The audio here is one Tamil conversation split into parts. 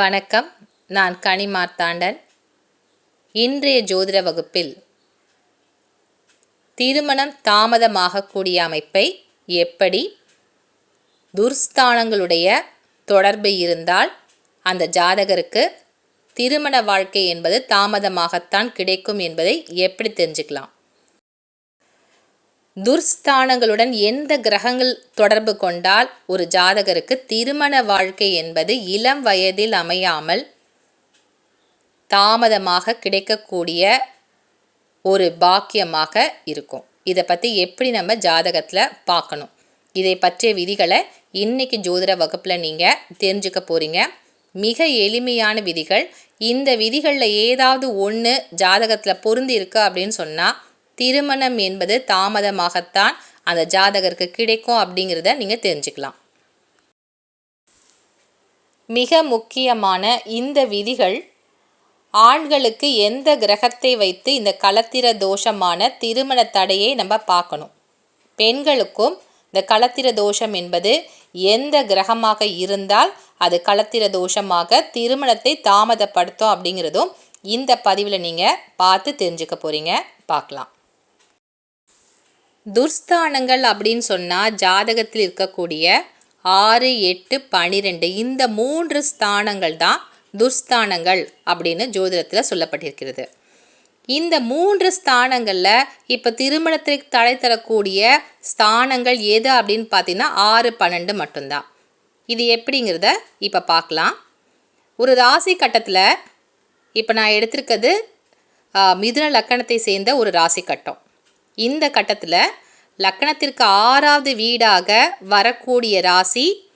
வணக்கம். நான் கனி மார்த்தாண்டன். இன்றைய ஜோதிட வகுப்பில் திருமணம் தாமதமாகக்கூடிய அமைப்பை எப்படி துர்ஸ்தானங்களுடைய தொடர்பு இருந்தால் அந்த ஜாதகருக்கு திருமண வாழ்க்கை என்பது தாமதமாகத்தான் கிடைக்கும் என்பதை எப்படி தெரிஞ்சுக்கலாம்? துர்ஸ்தானங்களுடன் எந்த கிரகங்கள் தொடர்பு கொண்டால் ஒரு ஜாதகருக்கு திருமண வாழ்க்கை என்பது இளம் வயதில் அமையாமல் தாமதமாக கிடைக்கக்கூடிய ஒரு பாக்கியமாக இருக்கும். இதை பற்றி எப்படி நம்ம ஜாதகத்தில் பார்க்கணும் இதை பற்றிய விதிகளை இன்னைக்கு ஜோதிட வகுப்பில் நீங்கள் தெரிஞ்சுக்க போகிறீங்க மிக எளிமையான விதிகள். இந்த விதிகளில் ஏதாவது ஒன்று ஜாதகத்தில் பொருந்தி இருக்கு அப்படின்னு சொன்னால் திருமணம் என்பது தாமதமாகத்தான் அந்த ஜாதகருக்கு கிடைக்கும் அப்படிங்கிறத நீங்கள் தெரிஞ்சுக்கலாம். மிக முக்கியமான இந்த விதிகள் ஆண்களுக்கு எந்த கிரகத்தை வைத்து இந்த களத்திர தோஷமான திருமண தடையை நம்ம பார்க்கணும். பெண்களுக்கும் இந்த களத்திர தோஷம் என்பது எந்த கிரகமாக இருந்தால் அது களத்திர தோஷமாக திருமணத்தை தாமதப்படுத்தும் அப்படிங்கிறதும் இந்த பதிவில் நீங்கள் பார்த்து தெரிஞ்சுக்க போகிறீங்க பார்க்கலாம். துர்ஸ்தானங்கள் அப்படின்னு சொன்னால் ஜாதகத்தில் இருக்கக்கூடிய ஆறு எட்டு பனிரெண்டு இந்த மூன்று ஸ்தானங்கள் தான் துர்ஸ்தானங்கள் அப்படின்னு ஜோதிடத்தில் சொல்லப்பட்டிருக்கிறது. இந்த மூன்று ஸ்தானங்களில் இப்போ திருமணத்திற்கு தடை தரக்கூடிய ஸ்தானங்கள் எது அப்படின்னு பார்த்தீங்கன்னா ஆறு பன்னெண்டு மட்டும்தான். இது எப்படிங்கிறத இப்போ பார்க்கலாம் ஒரு ராசி கட்டத்தில் இப்போ நான் எடுத்திருக்கிறது மிதுன லக்கணத்தை சேர்ந்த ஒரு ராசி கட்டம். இந்த கட்டத்தில் லக்கணத்திற்கு ஆறாவது வீடாக வரக்கூடிய ராசி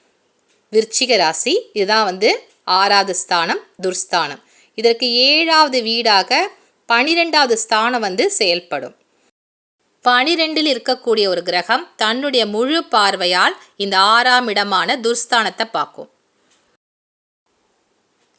விருச்சிக ராசி இதுதான் வந்து ஆறாவது ஸ்தானம் துர்ஸ்தானம். இதற்கு ஏழாவது வீடாக பனிரெண்டாவது ஸ்தானம் வந்து செயல்படும். பனிரெண்டில் இருக்கக்கூடிய ஒரு கிரகம் தன்னுடைய முழு பார்வையால் இந்த ஆறாம் இடமான துர்ஸ்தானத்தை பார்க்கும்.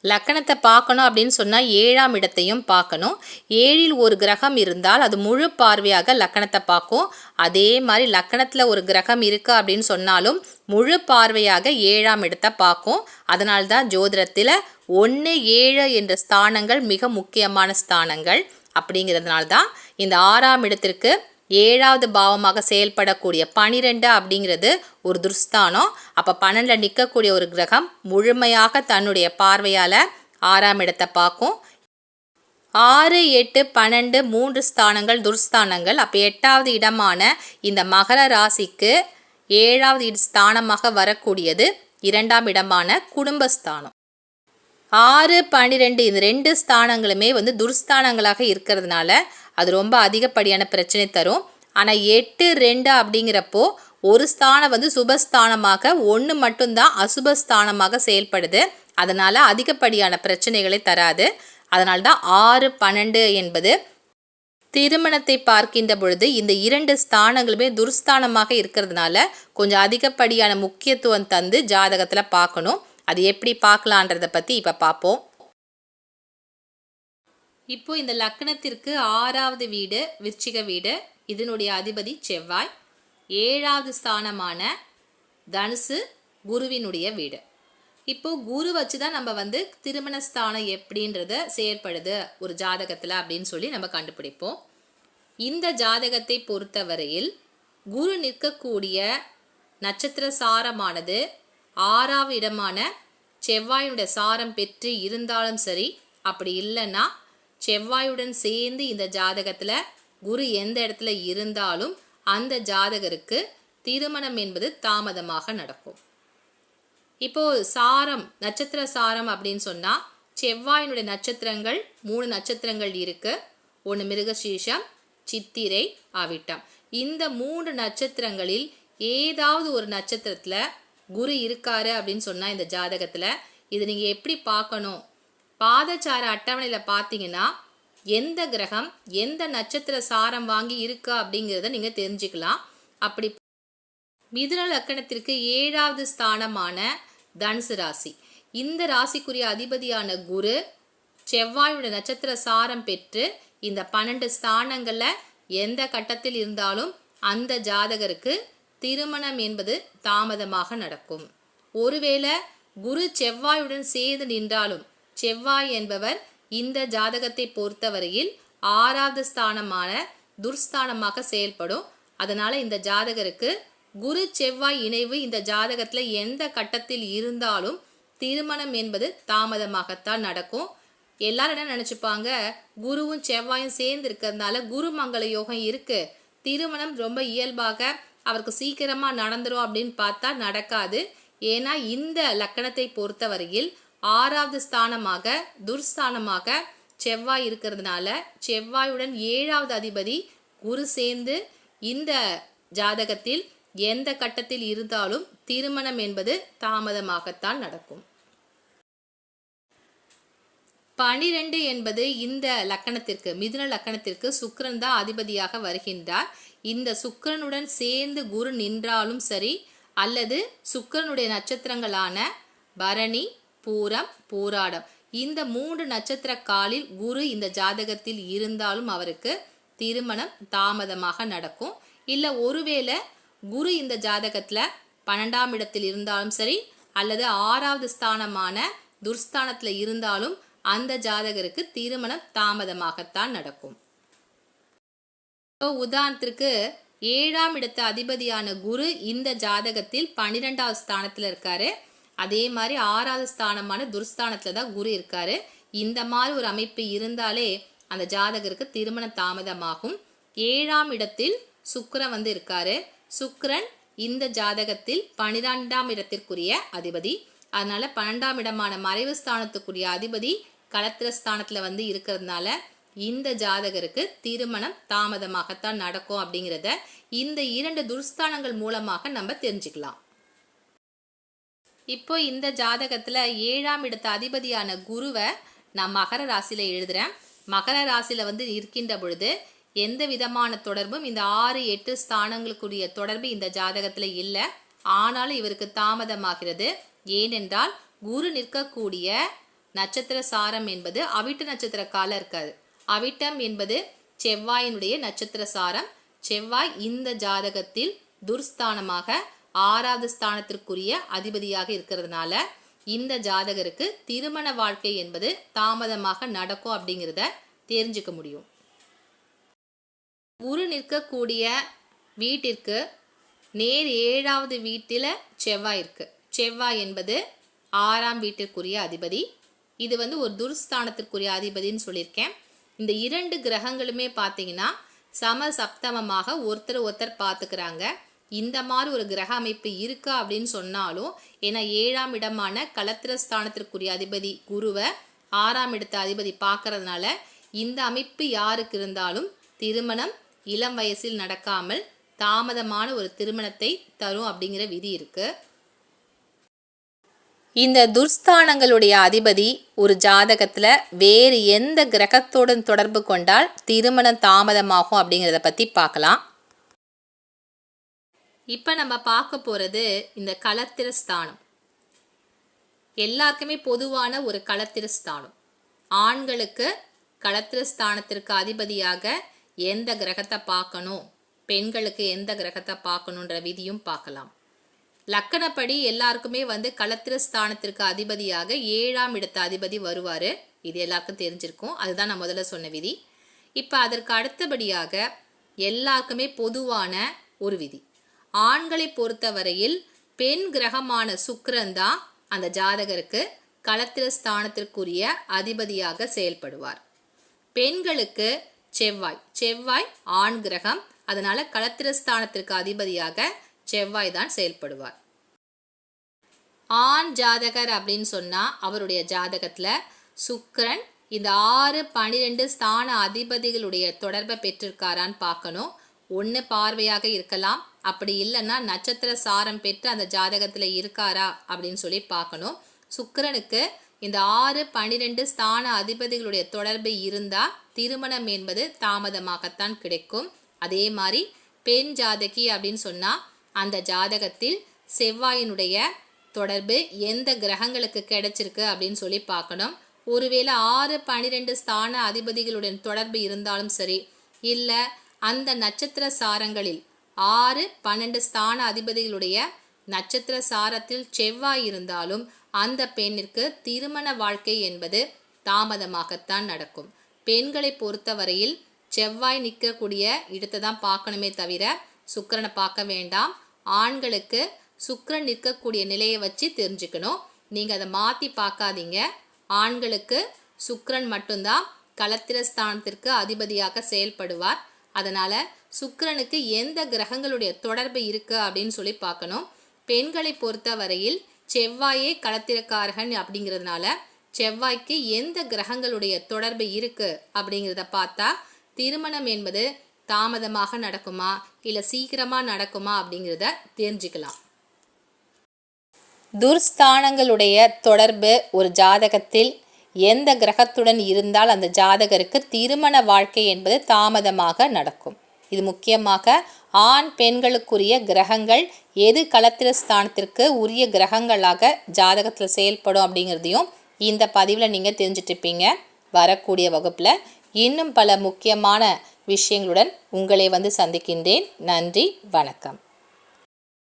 லக்கணத்தை பார்க்கணும் அப்படின்னு சொன்னால் ஏழாம் இடத்தையும் பார்க்கணும். ஏழில் ஒரு கிரகம் இருந்தால் அது முழு பார்வையாக லக்கணத்தை பார்க்கும். அதே மாதிரி லக்கணத்தில் ஒரு கிரகம் இருக்குது அப்படின்னு சொன்னாலும் முழு பார்வையாக ஏழாம் இடத்தை பார்க்கும். அதனால்தான் ஜோதிடத்தில் ஒன்று ஏழு என்ற ஸ்தானங்கள் மிக முக்கியமான ஸ்தானங்கள். அப்படிங்கிறதுனால தான் இந்த ஆறாம் இடத்திற்கு ஏழாவது பாவமாக செயல்படக்கூடிய பனிரெண்டு அப்படிங்கிறது ஒரு துர்ஸ்தானம். அப்போ பன்னெண்டில் நிற்கக்கூடிய ஒரு கிரகம் முழுமையாக தன்னுடைய பார்வையால் ஆறாம் இடத்தை பார்க்கும். ஆறு எட்டு பன்னெண்டு மூன்று ஸ்தானங்கள் துர்ஸ்தானங்கள். அப்போ எட்டாவது இடமான இந்த மகர ராசிக்கு ஏழாவது ஸ்தானமாக வரக்கூடியது இரண்டாம் இடமான குடும்பஸ்தானம். ஆறு பன்னிரெண்டு இந்த ரெண்டு ஸ்தானங்களுமே வந்து துர்ஸ்தானங்களாக இருக்கிறதுனால அது ரொம்ப அதிகப்படியான பிரச்சனை தரும். ஆனால் எட்டு ரெண்டு அப்படிங்கிறப்போ ஒரு ஸ்தானம் வந்து சுபஸ்தானமாக ஒன்று மட்டும்தான் அசுபஸ்தானமாக செயல்படுது. அதனால் அதிகப்படியான பிரச்சனைகளை தராது. அதனால் தான் ஆறு பன்னெண்டு என்பது திருமணத்தை பார்க்கின்ற பொழுது இந்த இரண்டு ஸ்தானங்களுமே துர்ஸ்தானமாக இருக்கிறதுனால கொஞ்சம் அதிகப்படியான முக்கியத்துவம் தந்து ஜாதகத்தில் பார்க்கணும். அது எப்படி பார்க்கலான்றதை பற்றி இப்போ பார்ப்போம். இப்போ இந்த லக்னத்திற்கு ஆறாவது வீடு விருச்சிக வீடு இதனுடைய அதிபதி செவ்வாய். ஏழாவது ஸ்தானமான தனுசு குருவினுடைய வீடு. இப்போ குரு வச்சு தான் நம்ம வந்து திருமண ஸ்தானம் எப்படின்றத செயற்படுது ஒரு ஜாதகத்தில் அப்படின்னு சொல்லி நம்ம கண்டுபிடிப்போம். இந்த ஜாதகத்தை பொறுத்தவரையில் குரு நிற்கக்கூடிய நட்சத்திர சாரமானது ஆறாவது இடமான செவ்வாயுடைய சாரம் பெற்று இருந்தாலும் சரி அப்படி இல்லைன்னா செவ்வாயுடன் சேர்ந்து இந்த ஜாதகத்தில் குரு எந்த இடத்துல இருந்தாலும் அந்த ஜாதகருக்கு திருமணம் என்பது தாமதமாக நடக்கும். இப்போ சாரம் நட்சத்திர சாரம் அப்படின்னு சொன்னால் செவ்வாயினுடைய நட்சத்திரங்கள் மூணு நட்சத்திரங்கள் இருக்கு. ஒன்று மிருகசீஷம் சித்திரை ஆவிட்டம் இந்த மூன்று நட்சத்திரங்களில் ஏதாவது ஒரு நட்சத்திரத்தில் குரு இருக்காரு அப்படின்னு சொன்னால் இந்த ஜாதகத்தில் இது நீங்கள் எப்படி பார்க்கணும்? பாதச்சார அட்டவணையில் பார்த்தீங்கன்னா எந்த கிரகம் எந்த நட்சத்திர சாரம் வாங்கி இருக்கா அப்படிங்கிறத நீங்கள் தெரிஞ்சுக்கலாம். அப்படி மிதுன லக்கணத்திற்கு ஏழாவது ஸ்தானமான தனுசு ராசி. இந்த ராசிக்குரிய அதிபதியான குரு செவ்வாயோட நட்சத்திர சாரம் பெற்று இந்த பன்னெண்டு ஸ்தானங்களில் எந்த கட்டத்தில் இருந்தாலும் அந்த ஜாதகருக்கு திருமணம் என்பது தாமதமாக நடக்கும். ஒருவேளை குரு செவ்வாயுடன் சேர்ந்து நின்றாலும் செவ்வாய் என்பவர் இந்த ஜாதகத்தை பொறுத்தவரையில் ஆறாவது ஸ்தானமான துர்ஸ்தானமாக செயல்படும். அதனால இந்த ஜாதகருக்கு குரு செவ்வாய் இணைவு இந்த ஜாதகத்துல எந்த கட்டத்தில் இருந்தாலும் திருமணம் என்பது தாமதமாகத்தான் நடக்கும். எல்லாரும் என்ன நினைச்சுப்பாங்க? குருவும் செவ்வாயும் சேர்ந்து இருக்கிறதுனால குரு மங்கள யோகம் இருக்கு. திருமணம் ரொம்ப இயல்பாக அவருக்கு சீக்கிரமா நடந்துரும் அப்படின்னு பார்த்தா நடக்காது. ஏன்னா இந்த லக்கணத்தை பொறுத்தவரையில் ஆறாவது ஸ்தானமாக துர்ஸ்தானமாக செவ்வாய் இருக்கிறதுனால செவ்வாயுடன் ஏழாவது அதிபதி குரு சேர்ந்து இந்த ஜாதகத்தில் எந்த கட்டத்தில் இருந்தாலும் திருமணம் என்பது தாமதமாகத்தான் நடக்கும். பனிரெண்டு என்பது இந்த லக்கணத்திற்கு மிதுன லக்கணத்திற்கு சுக்கரன் தான் அதிபதியாக வருகின்றார். இந்த சுக்கரனுடன் சேர்ந்து குரு நின்றாலும் சரி அல்லது சுக்கரனுடைய நட்சத்திரங்களான பரணி பூரம் பூராடம். இந்த மூன்று நட்சத்திர காலில் குரு இந்த ஜாதகத்தில் இருந்தாலும் அவருக்கு திருமணம் தாமதமாக நடக்கும். இல்லை ஒருவேளை குரு இந்த ஜாதகத்தில் பன்னெண்டாம் இடத்தில் இருந்தாலும் சரி அல்லது ஆறாவது ஸ்தானமான துர்ஸ்தானத்தில் இருந்தாலும் அந்த ஜாதகருக்கு திருமணம் தாமதமாகத்தான் நடக்கும். உதாரணத்திற்கு ஏழாம் இடத்து அதிபதியான குரு இந்த ஜாதகத்தில் பன்னிரெண்டாவது ஸ்தானத்தில் இருக்காரு. அதே மாதிரி ஆறாவது ஸ்தானமான துர்ஸ்தானத்தில் தான் குரு இருக்காரு. இந்த மாதிரி ஒரு அமைப்பு இருந்தாலே அந்த ஜாதகருக்கு திருமண தாமதமாகும். ஏழாம் இடத்தில் சுக்கரன் வந்து இருக்காரு. சுக்கரன் இந்த ஜாதகத்தில் பனிரெண்டாம் இடத்திற்குரிய அதிபதி. அதனால பன்னெண்டாம் இடமான மறைவு ஸ்தானத்துக்குரிய அதிபதி களத்திர ஸ்தானத்துல வந்து இருக்கிறதுனால இந்த ஜாதகருக்கு திருமணம் தாமதமாகத்தான் நடக்கும் அப்படிங்கிறத இந்த இரண்டு துர்ஸ்தானங்கள் மூலமாக நம்ம தெரிஞ்சுக்கலாம். இப்போ இந்த ஜாதகத்துல ஏழாம் இடத்த அதிபதியான குருவை நான் மகர ராசியில எழுதுறேன். மகர ராசியில வந்து இருக்கின்ற பொழுது எந்த விதமான தொடர்பும் இந்த ஆறு எட்டு ஸ்தானங்களுக்குரிய தொடர்பு இந்த ஜாதகத்துல இல்லை. ஆனாலும் இவருக்கு தாமதமாகிறது. ஏனென்றால் குரு நிற்கக்கூடிய நட்சத்திர சாரம் என்பது அவிட்ட நட்சத்திர காலம் இருக்காது. அவிட்டம் என்பது செவ்வாயினுடைய நட்சத்திர சாரம். செவ்வாய் இந்த ஜாதகத்தில் துர்ஸ்தானமாக ஆறாவது ஸ்தானத்திற்குரிய அதிபதியாக இருக்கிறதுனால இந்த ஜாதகருக்கு திருமண வாழ்க்கை என்பது தாமதமாக நடக்கும் அப்படிங்கிறத தெரிஞ்சுக்க முடியும். குரு நிற்கக்கூடிய வீட்டிற்கு நேர் ஏழாவது வீட்டில் செவ்வாய் இருக்கு. செவ்வாய் என்பது ஆறாம் வீட்டிற்குரிய அதிபதி. இது வந்து ஒரு துர்ஸ்தானத்திற்குரிய அதிபதின்னு சொல்லியிருக்கேன். இந்த இரண்டு கிரகங்களுமே பார்த்தீங்கன்னா சம சப்தமமாக ஒருத்தர் ஒருத்தர் பார்த்துக்கிறாங்க இந்த மாதிரி ஒரு கிரக அமைப்பு இருக்கா அப்படின்னு சொன்னாலும் ஏன்னா ஏழாம் இடமான கலத்திரஸ்தானத்திற்குரிய அதிபதி குருவை ஆறாம் இடத்த அதிபதி பார்க்கறதுனால இந்த அமைப்பு யாருக்கு இருந்தாலும் திருமணம் இளம் வயசில் நடக்காமல் தாமதமான ஒரு திருமணத்தை தரும் அப்படிங்கிற விதி இருக்கு. இந்த துர்ஸ்தானங்களுடைய அதிபதி ஒரு ஜாதகத்தில் வேறு எந்த கிரகத்துடன் தொடர்பு கொண்டால் திருமணம் தாமதமாகும் அப்படிங்கிறத பற்றி பார்க்கலாம். இப்போ நம்ம பார்க்க போகிறது இந்த களத்திர ஸ்தானம். எல்லாருக்குமே பொதுவான ஒரு களத்திர ஸ்தானம். ஆண்களுக்கு களத்திர ஸ்தானத்திற்கு அதிபதியாக எந்த கிரகத்தை பார்க்கணும்? பெண்களுக்கு எந்த கிரகத்தை பார்க்கணுன்ற விதியும் பார்க்கலாம். லக்கணப்படி எல்லாருக்குமே வந்து களத்திர ஸ்தானத்திற்கு அதிபதியாக ஏழாம் இடத்த அதிபதி வருவார். இது எல்லாருக்கும் தெரிஞ்சிருக்கும். அதுதான் நான் முதல்ல சொன்ன விதி. இப்போ அதற்கு அடுத்தபடியாக எல்லாருக்குமே பொதுவான ஒரு விதி. ஆண்களை பொறுத்தவரையில் பெண் கிரகமான சுக்கிரன் தான் அந்த ஜாதகருக்கு களத்திர ஸ்தானத்திற்குரிய அதிபதியாக செயல்படுவார். பெண்களுக்கு செவ்வாய். செவ்வாய் ஆண் கிரகம். அதனால களத்திர ஸ்தானத்திற்கு அதிபதியாக செவ்வாய் தான் செயல்படுவார். ஆண் ஜாதகர் அப்படின்னு சொன்னா அவருடைய ஜாதகத்துல சுக்கரன் இந்த ஆறு பனிரெண்டு ஸ்தான அதிபதிகளுடைய தொடர்பை பெற்றிருக்காரான்னு பார்க்கணும். ஒன்று பார்வையாக இருக்கலாம். அப்படி இல்லைன்னா நட்சத்திர சாரம் பெற்று அந்த ஜாதகத்தில் இருக்காரா அப்படின்னு சொல்லி பார்க்கணும். சுக்கரனுக்கு இந்த ஆறு பனிரெண்டு ஸ்தான அதிபதிகளுடைய தொடர்பு இருந்தால் திருமணம் என்பது தாமதமாகத்தான் கிடைக்கும். அதே மாதிரி பெண் ஜாதகி அப்படின்னு சொன்னால் அந்த ஜாதகத்தில் செவ்வாயினுடைய தொடர்பு எந்த கிரகங்களுக்கு கிடைச்சிருக்கு அப்படின்னு சொல்லி பார்க்கணும். ஒருவேளை ஆறு பனிரெண்டு ஸ்தான அதிபதிகளுடன் தொடர்பு இருந்தாலும் சரி இல்லை அந்த நட்சத்திர சாரங்களில் ஆறு பன்னெண்டு ஸ்தான அதிபதிகளுடைய நட்சத்திர சாரத்தில் செவ்வாய் இருந்தாலும் அந்த பெண்ணிற்கு திருமண வாழ்க்கை என்பது தாமதமாகத்தான் நடக்கும். பெண்களை பொறுத்தவரையில் செவ்வாய் நிற்கக்கூடிய இடத்தை தான் பார்க்கணுமே தவிர சுக்கிரனை பார்க்க வேண்டாம். ஆண்களுக்கு சுக்கரன் நிற்கக்கூடிய நிலையை வச்சு தெரிஞ்சுக்கணும். நீங்கள் அதை மாற்றி பார்க்காதீங்க. ஆண்களுக்கு சுக்கரன் மட்டும்தான் களத்திர ஸ்தானத்திற்கு அதிபதியாக செயல்படுவார். அதனால் சுக்கரனுக்கு எந்த கிரகங்களுடைய தொடர்பு இருக்குது அப்படின்னு சொல்லி பார்க்கணும். பெண்களை பொறுத்த வரையில் செவ்வாயே களத்திரக்காரகன் அப்படிங்கிறதுனால செவ்வாய்க்கு எந்த கிரகங்களுடைய தொடர்பு இருக்கு அப்படிங்கிறத பார்த்தா திருமணம் என்பது தாமதமாக நடக்குமா இல்லை சீக்கிரமாக நடக்குமா அப்படிங்கிறத தெரிஞ்சுக்கலாம். துர்ஸ்தானங்களுடைய தொடர்பு ஒரு ஜாதகத்தில் எந்த கிரகத்துடன் இருந்தால் அந்த ஜாதகருக்கு திருமண வாழ்க்கை என்பது தாமதமாக நடக்கும். இது முக்கியமாக ஆண் பெண்களுக்குரிய கிரகங்கள் எது களத்திர ஸ்தானத்திற்கு உரிய கிரகங்களாக ஜாதகத்தில் செயல்படும் அப்படிங்கிறதையும் இந்த பதிவில் நீங்கள் தெரிஞ்சிட்ருப்பீங்க வரக்கூடிய வகுப்பில் இன்னும் பல முக்கியமான விஷயங்களுடன் உங்களை வந்து சந்திக்கின்றேன். நன்றி வணக்கம்.